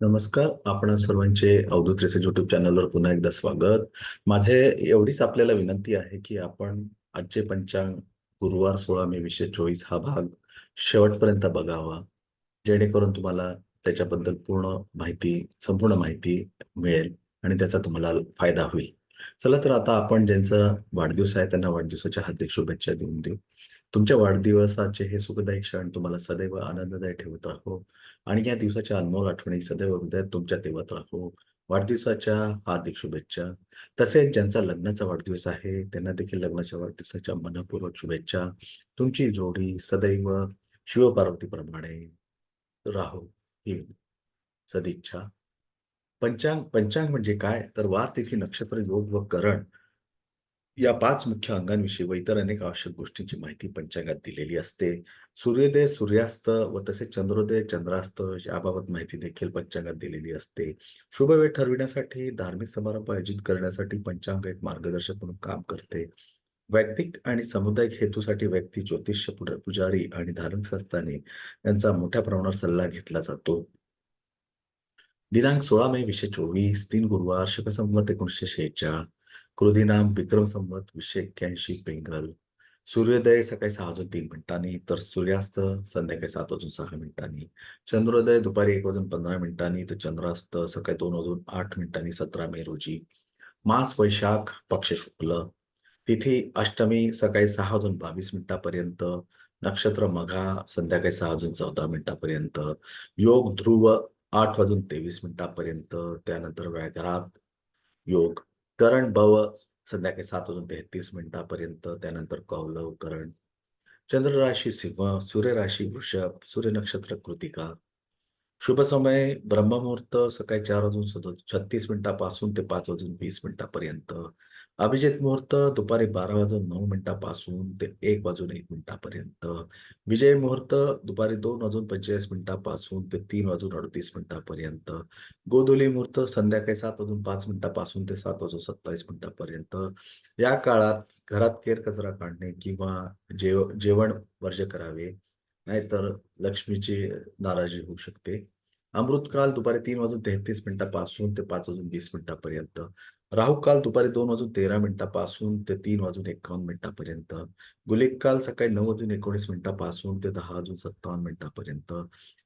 नमस्कार. आपण सर्वांचे अवधूत रेसेज युट्यूब चॅनलवर पुन्हा एकदा स्वागत. माझे एवढीच आपल्याला विनंती आहे की आपण आजचे पंचांग गुरुवार सोळा मे वीसशे चोवीस हा भाग शेवटपर्यंत बघावा. जेणेकरून तुम्हाला त्याच्याबद्दल पूर्ण माहिती संपूर्ण माहिती मिळेल आणि त्याचा तुम्हाला फायदा होईल. चला तर आता आपण ज्यांचा वाढदिवस आहे त्यांना वाढदिवसाच्या हार्दिक शुभेच्छा देऊन देऊ. तुमच्या वाढदिवसाचे हे सुखदायी क्षण तुम्हाला सदैव आनंददायी ठेवत राहो. आणि या दिवसाच्या अनमोल आठवणी सदैव हृदयात तुमच्या देवत राहो. वाढदिवसाच्या हार्दिक शुभेच्छा. तसेच ज्यांचा लग्नाचा वाढदिवस आहे त्यांना देखील लग्नाच्या वाढदिवसाच्या मनपूर्वक शुभेच्छा. तुमची जोडी सदैव शिवपार्वतीप्रमाणे राहो. ही सदिच्छा. पंचांग पंचांग म्हणजे काय? तर वार तिथी नक्षत्र योग व करण या पाच मुख्य अंगांविषयी व इतर अनेक आवश्यक गोष्टींची माहिती पंचांगात दिलेली असते. सूर्योदय सूर्यास्त व तसेच चंद्रोदय चंद्रास्त याबाबत माहिती देखील पंचांगात दिलेली असते. शुभ वेळ ठरविण्यासाठी धार्मिक समारंभ आयोजित करण्यासाठी पंचांग एक मार्गदर्शक म्हणून काम करते. वैयक्तिक आणि सामुदायिक हेतूसाठी व्यक्ती ज्योतिष पुजारी आणि धार्मिक संस्थांनी यांचा मोठ्या प्रमाणावर सल्ला घेतला जातो. दिनांक सोळा मे वीसशे चोवीस तीन गुरुवार शकसंमत एकोणीसशे शेहेचाळ क्रोधीनाम विक्रम संवत वीसशे एक्क्याऐंशी पेंगल. सूर्योदय सकाळी सहा वाजून तीन मिनिटांनी तर सूर्यास्त संध्याकाळी सात वाजून सहा मिनिटांनी. चंद्रोदय दुपारी एक वाजून पंधरा मिनिटांनी तर चंद्रास्त सकाळी दोन वाजून आठ मिनिटांनी सतरा मे रोजी. मास वैशाख पक्ष शुक्ल. तिथी अष्टमी सकाळी सहा वाजून बावीस मिनिटापर्यंत. नक्षत्र मघा संध्याकाळी सहा वाजून चौदा मिनिटापर्यंत. योग ध्रुव आठ वाजून तेवीस मिनिटापर्यंत. त्यानंतर व्याघ्रात योग करण भव संध्याकाळी सात वाजून तेहतीस मिनिटापर्यंत त्यानंतर कौलव करण चंद्र राशी सिंह सूर्य राशी वृषभ सूर्य नक्षत्र कृतिका. शुभ समय ब्रह्ममुहूर्त सकाळी चार वाजून सदो छत्तीस मिनिटापासून ते पाच वाजून वीस मिनिटापर्यंत. अभिजित मुहूर्त दुपारी बारा वाजून नऊ मिनिटापासून ते एक वाजून एक मिनिटापर्यंत. विजय मुहूर्त दुपारी दोन वाजून पंचेचाळीस मिनिटापासून ते तीन वाजून अडतीस मिनिटापर्यंत. गोधुली मुहूर्त संध्याकाळी सात वाजून पाच मिनिटापासून ते सात वाजून सत्तावीस मिनिटापर्यंत. या काळात घरात केर कचरा काढणे किंवा जेव जेवण वर्ज करावे नाहीतर लक्ष्मीची नाराजी होऊ शकते. अमृतकाल दुपारी तीन वाजून तेहतीस मिनिटापासून ते पाच वाजून वीस मिनिटापर्यंत. राहुकाल दुपारी दोन वाजून तेरा मिनिटापासून ते तीन वाजून एकावन्न मिनिटापर्यंत. गुलिक काल सकाळी नऊ वाजून एकोणीस मिनिटापासून ते दहा वाजून सत्तावन्न मिनिटापर्यंत.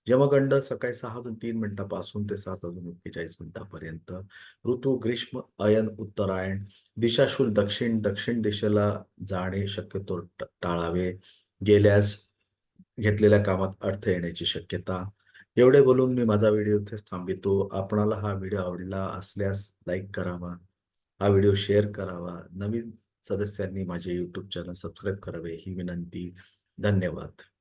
यमगंड सकाळी सहा वाजून तीन मिनिटापासून ते सात वाजून एक्केचाळीस मिनिटापर्यंत. ऋतू ग्रीष्म अयन उत्तरायण दिशाशूल दक्षिण दक्षिण दिशेला जाणे शक्यतो टाळावे. गेल्यास घेतलेल्या कामात अर्थ येण्याची शक्यता. एवढे बोलून मी माझा व्हिडिओ इथेच थांबितो. आपणाला हा व्हिडिओ आवडला असल्यास लाईक करावा हा व्हिडिओ शेअर करावा. नवीन सदस्यांनी माझे युट्यूब चॅनल सबस्क्राईब करावे ही विनंती. धन्यवाद.